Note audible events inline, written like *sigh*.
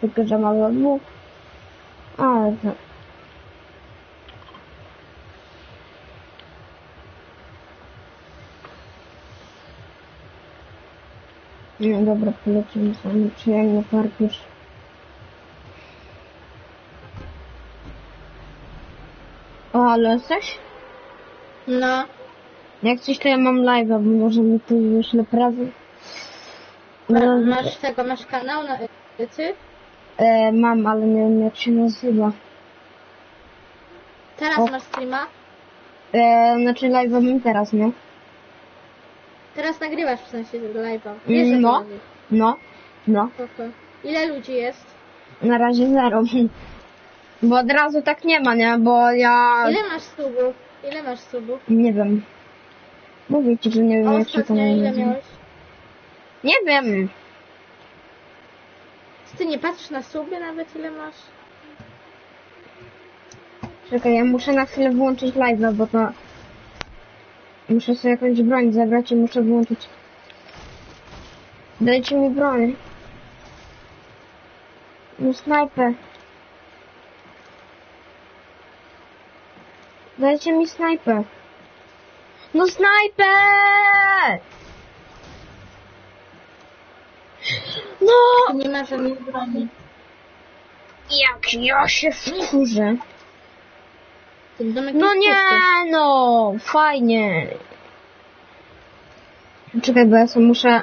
Tylko, że mamy dwóch. Ale to... No dobra, polecimy sami przyjemny park już. O, ale jesteś? No. Jak coś to ja mam live'a, bo może mi tu. Ma, No, masz tego, masz kanał na ty? e, mam, ale nie wiem jak się nazywa. Teraz O. masz streama? E, znaczy live'a mam teraz, nie? Teraz nagrywasz w sensie live'a. Wiesz, Mm, no. No, no. Spoko. Ile ludzi jest? Na razie zero. *laughs* Bo od razu tak nie ma, nie? Bo ja... Ile masz subów? Ile masz subów? Nie wiem. Mówię ci, że nie A wiem jak się to ostatnio ile nazywa. miałeś? Nie wiem. Ty nie patrzysz na suby nawet ile masz? Czekaj, ja muszę na chwilę włączyć live'a, bo to... Muszę sobie jakąś broń zabrać i muszę włączyć... Dajcie mi broń. No snajper. Dajcie mi snajper. No snajper! No! Ty nie masz żadnej broni. Jak ja się wkurzę. Ten domek No jest nie, pusty. no, fajnie. Czekaj, bo ja sobie muszę